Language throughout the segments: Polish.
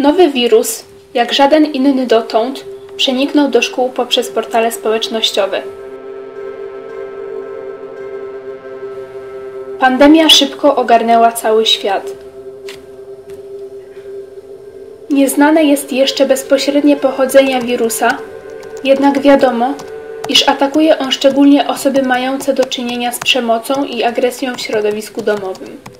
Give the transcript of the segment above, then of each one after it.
Nowy wirus, jak żaden inny dotąd, przeniknął do szkół poprzez portale społecznościowe. Pandemia szybko ogarnęła cały świat. Nieznane jest jeszcze bezpośrednie pochodzenie wirusa, jednak wiadomo, iż atakuje on szczególnie osoby mające do czynienia z przemocą i agresją w środowisku domowym.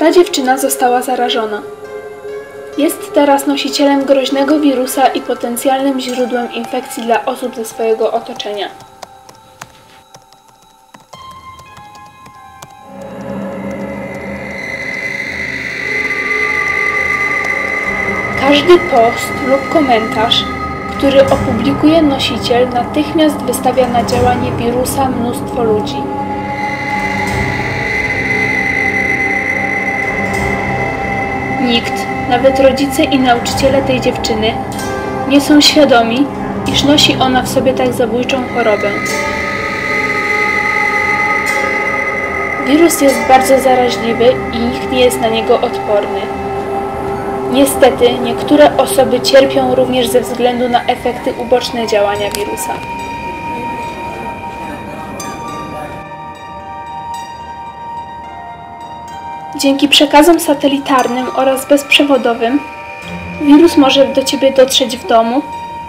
Ta dziewczyna została zarażona. Jest teraz nosicielem groźnego wirusa i potencjalnym źródłem infekcji dla osób ze swojego otoczenia. Każdy post lub komentarz, który opublikuje nosiciel, natychmiast wystawia na działanie wirusa mnóstwo ludzi. Nikt, nawet rodzice i nauczyciele tej dziewczyny, nie są świadomi, iż nosi ona w sobie tak zabójczą chorobę. Wirus jest bardzo zaraźliwy i nikt nie jest na niego odporny. Niestety, niektóre osoby cierpią również ze względu na efekty uboczne działania wirusa. Dzięki przekazom satelitarnym oraz bezprzewodowym wirus może do Ciebie dotrzeć w domu,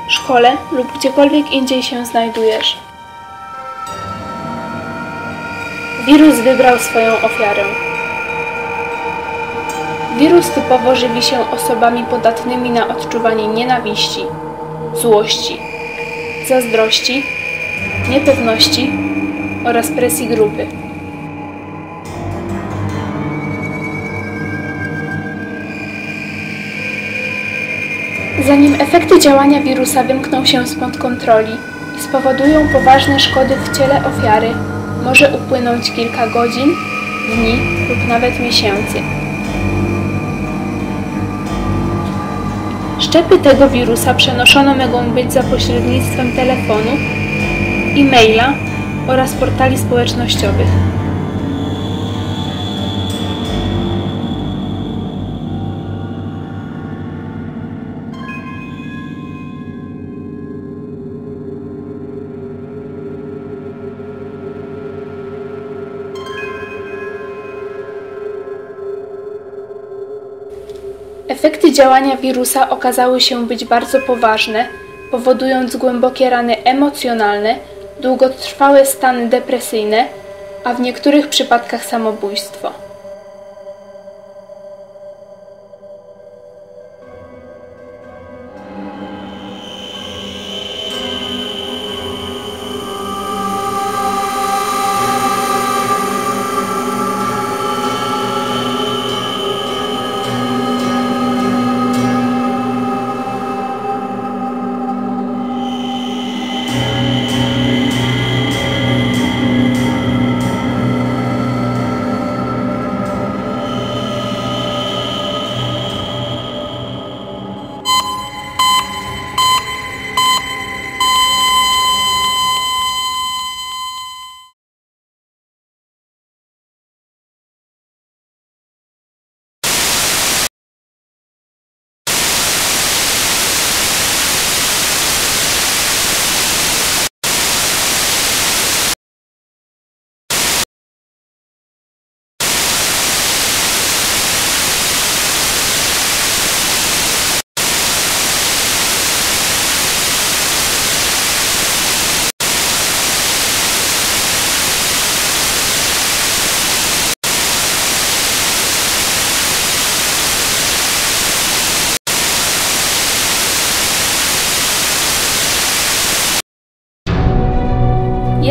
szkole lub gdziekolwiek indziej się znajdujesz. Wirus wybrał swoją ofiarę. Wirus typowo żywi się osobami podatnymi na odczuwanie nienawiści, złości, zazdrości, niepewności oraz presji grupy. Zanim efekty działania wirusa wymkną się spod kontroli i spowodują poważne szkody w ciele ofiary, może upłynąć kilka godzin, dni lub nawet miesięcy. Szczepy tego wirusa przenoszone mogą być za pośrednictwem telefonu, e-maila oraz portali społecznościowych. Efekty działania wirusa okazały się być bardzo poważne, powodując głębokie rany emocjonalne, długotrwałe stany depresyjne, a w niektórych przypadkach samobójstwo.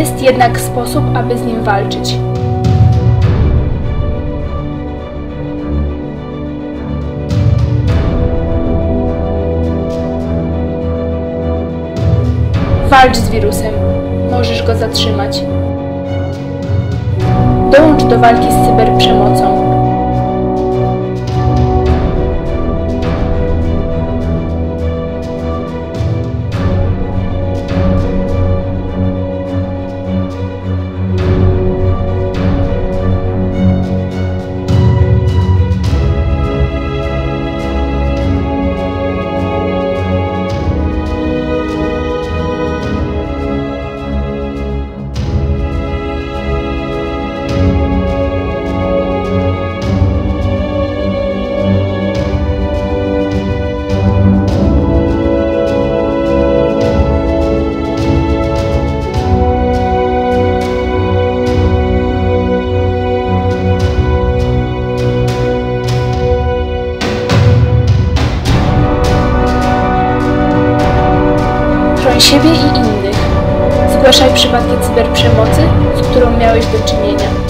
Jest jednak sposób, aby z nim walczyć. Walcz z wirusem. Możesz go zatrzymać. Dołącz do walki z cyberprzemocą. Zgłaszaj przypadki cyberprzemocy, z którą miałeś do czynienia.